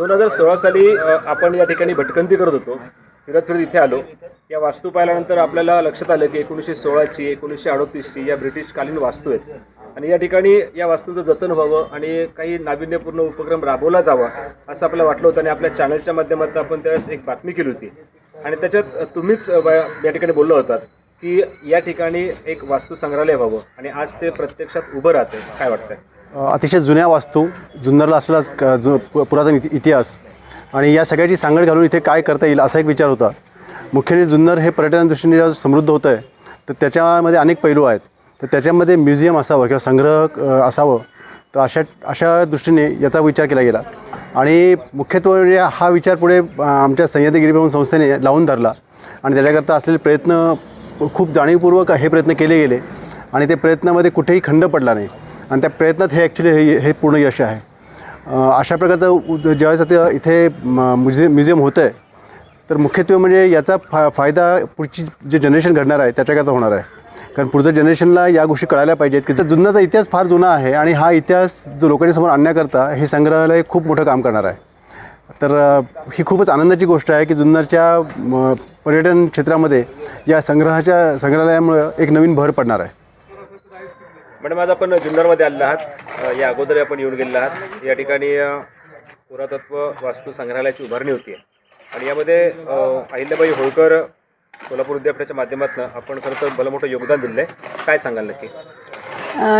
दोन हजार सोळा साली आपण या ठिकाणी भटकंती करत होतो. फिरत फिरत इथे आलो. या वास्तू पाहिल्यानंतर आपल्याला लक्षात आलं की एकोणीसशे सोळाची एकोणीसशे अडोतीसची या ब्रिटिशकालीन वास्तू आहेत. आणि या ठिकाणी या वास्तूंचं जतन व्हावं आणि काही नाविन्यपूर्ण उपक्रम राबवला जावा असं आपल्याला वाटलं होतं. आणि आपल्या चॅनलच्या माध्यमातून आपण त्यावेळेस एक बातमी केली होती. आणि त्याच्यात तुम्हीच ब- या ठिकाणी बोललो होतात की या ठिकाणी एक वास्तू संग्रहालय व्हावं. आणि आज ते प्रत्यक्षात उभं राहतं काय वाटतंय? अतिशय जुन्या वास्तू जुन्नरला असलेला जु पु- पुरातन इति इतिहास. आणि या सगळ्याची सांगड घालून इथे काय करता येईल असा एक विचार होता. मुख्यतः जुन्नर हे पर्यटना दृष्टीने समृद्ध होतं आहे तर त्याच्यामध्ये अनेक पैलू आहेत. तर त्याच्यामध्ये म्युझियम असावं किंवा संग्रह असावं तर अशा अशा दृष्टीने याचा विचार केला गेला. आणि मुख्यत्वे हा विचार पुढे आमच्या सह्याद्री संस्थेने लावून धरला. आणि त्याच्याकरता असलेले प्रयत्न खूप जाणीवपूर्वक हे प्रयत्न केले गेले. आणि ते प्रयत्नामध्ये कुठेही खंड पडला नाही. आणि त्या प्रयत्नात हे ॲक्च्युली हे हे पूर्ण यश आहे. अशा प्रकारचं ज्यावेळेस आता इथे म- म्युझियम म्युझियम होतं आहे तर मुख्यत्वे म्हणजे याचा फा फायदा पुढची जे जनरेशन घडणार आहे त्याच्याकरता होणार आहे. कारण पुढच्या जनरेशनला या गोष्टी कळायला पाहिजेत की जुन्नाचा इतिहास फार जुना आहे आणि हा इतिहास जो लोकांसमोर आणण्याकरता हे संग्रहालय खूप मोठं काम करणार आहे. तर ही खूपच आनंदाची गोष्ट आहे की जुन्नरच्या म, पर्यटन क्षेत्रामध्ये या संग्रहाच्या संग्रहालयामुळं एक नवीन भर पडणार आहे. मॅडम आज आपण जुन्नरमध्ये आलेलो आहात. या अगोदर आपण येऊन गेलेलो आहात. या ठिकाणी पुरातत्व वास्तू संग्रहालयाची उभारणी होती आणि यामध्ये अहिल्याबाई होळकर सोलापूर विद्यापीठाच्या माध्यमातून आपण खरं तर भलं मोठं योगदान दिलं आहे काय सांगाल नक्की?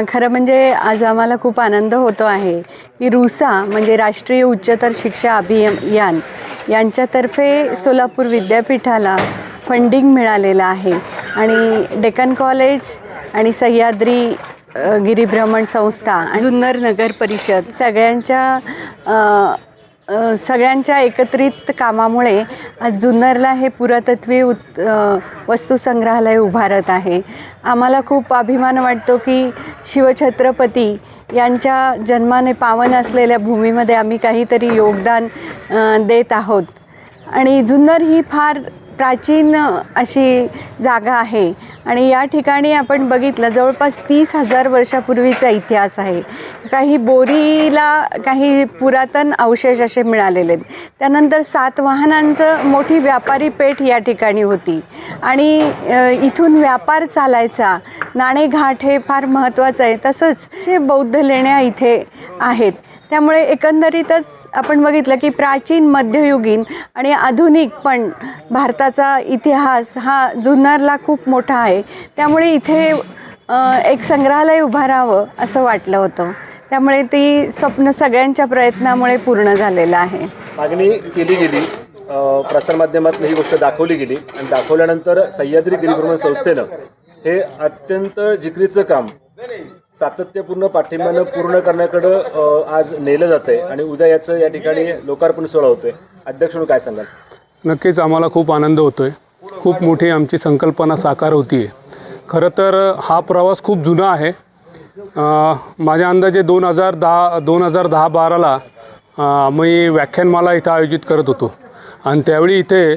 खरं म्हणजे आज आम्हाला खूप आनंद होतो आहे की रुसा म्हणजे राष्ट्रीय उच्चतर शिक्षा अभियान यांच्यातर्फे सोलापूर विद्यापीठाला फंडिंग मिळालेलं आहे. आणि डेक्कन कॉलेज आणि सह्याद्री गिरिभ्रमण संस्था जुन्नर नगर परिषद सगळ्यांच्या सगळ्यांच्या एकत्रित कामामुळे आज जुन्नरला हे पुरातत्वीय उत् वस्तुसंग्रहालय उभारत आहे. आम्हाला खूप अभिमान वाटतो की शिवछत्रपती यांच्या जन्माने पावन असलेल्या भूमीमध्ये आम्ही काहीतरी योगदान देत आहोत. आणि जुन्नर ही फार प्राचीन अशी जागा आहे. आणि या ठिकाणी आपण बघितलं जवळपास तीस हजार वर्षापूर्वीचा इतिहास आहे. काही बोरीला काही पुरातन अवशेष असे मिळालेले आहेत. त्यानंतर सातवाहनांचं मोठी व्यापारी पेठ या ठिकाणी होती. आणि इथून व्यापार चालायचा नाणेघाट हे फार महत्त्वाचं आहे. तसंच हे बौद्ध लेण्या इथे आहेत. त्यामुळे एकंदरीतच आपण बघितलं की प्राचीन मध्ययुगीन आणि आधुनिक पण भारताचा इतिहास हा जुन्नरला खूप मोठा आहे. त्यामुळे इथे एक संग्रहालय उभारावं असं वाटलं होतं. त्यामुळे ती स्वप्न सगळ्यांच्या प्रयत्नामुळे पूर्ण झालेलं आहे. मागणी केली गेली. प्रसारमाध्यमातून ही गोष्ट दाखवली गेली आणि दाखवल्यानंतर सह्याद्री गिरीभ्रमण संस्थेनं हे अत्यंत जिकरीचं काम सातत्यपूर्ण पाठिंब्यानं पूर्ण करण्याकडं आज नेलं जात आहे आणि उद्या याचं या ठिकाणी लोकार्पण सोहळा होतोय. अध्यक्ष म्हणून काय सांगाल? नक्कीच आम्हाला खूप आनंद होतो आहे खूप मोठी आमची संकल्पना साकार होती आहे खरं तर हा प्रवास खूप जुना आहे. माझ्या अंदाजे दोन हजार दहा दोन हजार दहा बाराला मी व्याख्यानमाला इथं आयोजित करत होतो. आणि त्यावेळी इथे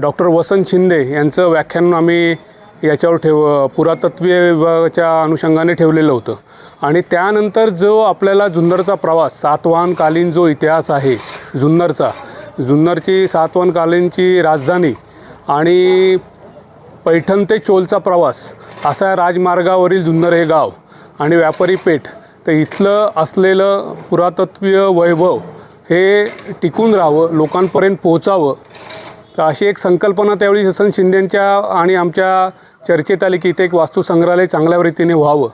डॉक्टर वसंत शिंदे यांचं व्याख्यान आम्ही याच्यावर ठेव पुरातत्वीय विभागाच्या अनुषंगाने ठेवलेलं होतं. आणि त्यानंतर जो आपल्याला जुन्नरचा प्रवास सातवाहनकालीन जो इतिहास आहे जुन्नरचा जुन्नरची सातवाहनकालीनची राजधानी आणि पैठण ते चोलचा प्रवास असा राजमार्गावरील जुन्नर हे गाव आणि व्यापारी पेठ तर इथलं असलेलं पुरातत्वीय वैभव हे टिकून राहावं लोकांपर्यंत पोहोचावं तर अशी एक संकल्पना त्यावेळी वसंत शिंदेंच्या आणि आमच्या चर्चेत आली की इथे एक वास्तू संग्रहालय चांगल्या रीतीने व्हावं.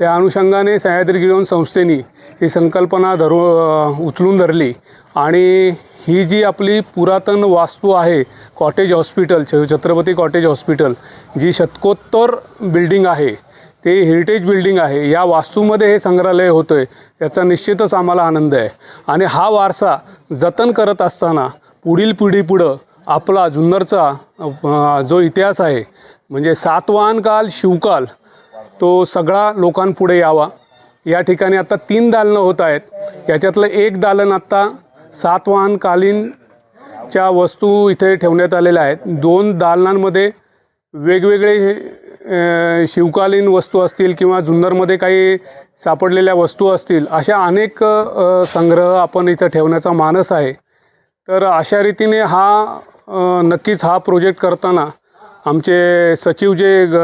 त्या अनुषंगाने सह्याद्री गिरवण संस्थेने ही संकल्पना धरू उचलून धरली. आणि ही जी आपली पुरातन वास्तू आहे कॉटेज हॉस्पिटल छ छत्रपती कॉटेज हॉस्पिटल जी शतकोत्तर बिल्डिंग आहे ते हेरिटेज बिल्डिंग आहे या वास्तूमध्ये हे संग्रहालय होतं आहे याचा निश्चितच आम्हाला आनंद आहे. आणि हा वारसा जतन करत असताना पुढील पिढीपुढं आपला जुन्नरचा जो इतिहास आहे म्हणजे सातवाहन काल शिवकाल तो सगळा लोकांपुढे यावा. या ठिकाणी आता तीन दालनं होत आहेत. याच्यातलं एक दालन आत्ता सातवाहनकालीनच्या वस्तू इथे ठेवण्यात आलेल्या आहेत. दोन दालनांमध्ये वेगवेगळे शिवकालीन वस्तू असतील किंवा जुन्नरमध्ये काही सापडलेल्या वस्तू असतील अशा अनेक संग्रह आपण इथं ठेवण्याचा मानस आहे. तर अशा रीतीने हा नक्कीच हा प्रोजेक्ट करताना आमचे सचिव जे ग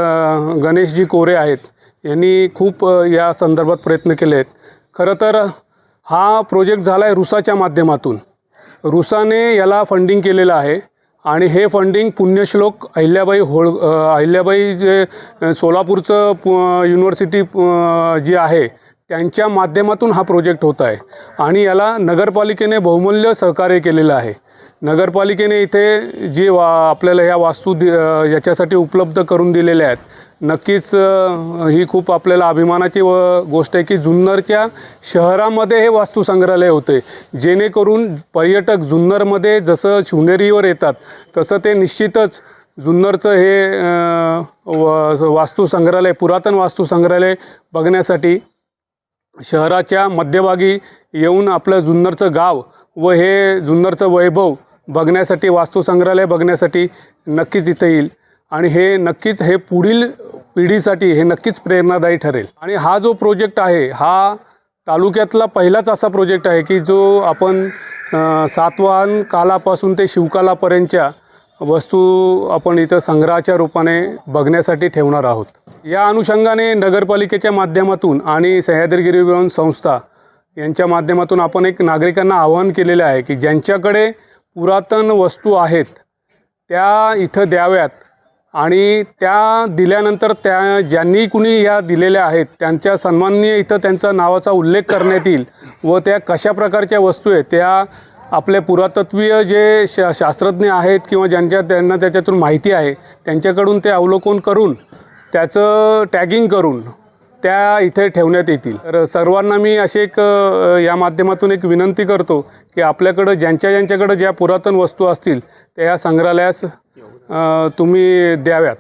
गणेशजी कोरे आहेत यांनी खूप या संदर्भात प्रयत्न केले आहेत खरं तर हा प्रोजेक्ट झाला आहे रुसाच्या माध्यमातून. रुसाने याला फंडिंग केलेलं आहे आणि हे फंडिंग पुण्यश्लोक अहिल्याबाई होळ अहिल्याबाई जे सोलापूरचं पु युनिव्हर्सिटी जी आहे त्यांच्या माध्यमातून हा प्रोजेक्ट होत आहे. आणि याला नगरपालिकेने बहुमूल्य सहकार्य केलेलं आहे. नगरपालिकेने इथे जी वा आपल्याला ह्या वास्तू दि याच्यासाठी उपलब्ध करून दिलेल्या आहेत. नक्कीच ही खूप आपल्याला अभिमानाची व गोष्ट आहे की जुन्नरच्या शहरामध्ये हे वास्तू संग्रहालय होते जेणेकरून पर्यटक जुन्नरमध्ये जसं शिवनेरीवर येतात तसं ते निश्चितच जुन्नरचं हे व वास्तू संग्रहालय पुरातन वास्तू संग्रहालय बघण्यासाठी शहराच्या मध्यभागी येऊन आपलं जुन्नरचं गाव व हे जुन्नरचं वैभव बघण्यासाठी वास्तू संग्रहालय बघण्यासाठी नक्कीच इथं येईल. आणि हे नक्कीच हे पुढील पिढीसाठी हे नक्कीच प्रेरणादायी ठरेल. आणि हा जो प्रोजेक्ट आहे हा तालुक्यातला पहिलाच असा प्रोजेक्ट आहे की जो आपण सातवाहन कालापासून ते शिवकालापर्यंतच्या वस्तू आपण इथं संग्रहाच्या रूपाने बघण्यासाठी ठेवणार आहोत. या अनुषंगाने नगरपालिकेच्या माध्यमातून आणि सह्याद्री गिरिभवन संस्था यांच्या माध्यमातून आपण एक नागरिकांना आवाहन केलेलं आहे की ज्यांच्याकडे पुरातन वस्तू आहेत त्या इथं द्याव्यात. आणि त्या दिल्यानंतर त्या ज्यांनी कुणी ह्या दिलेल्या आहेत त्यांच्या सन्माननीय इथं त्यांचा नावाचा उल्लेख करण्यात येईल व त्या कशा प्रकारच्या वस्तू आहेत त्या आपले पुरातत्वीय जे शा शास्त्रज्ञ आहेत किंवा ज्यांच्या त्यांना त्याच्यातून माहिती आहे त्यांच्याकडून ते अवलोकन करून त्याचं टॅगिंग करून त्या इथे ठेवण्यात येतील. तर सर्वांना मी अशी एक या माध्यमातून एक विनंती करतो की आपल्याकडं ज्यांच्या ज्यांच्याकडं ज्या पुरातन वस्तू असतील त्या या संग्रहालयास तुम्ही द्याव्यात.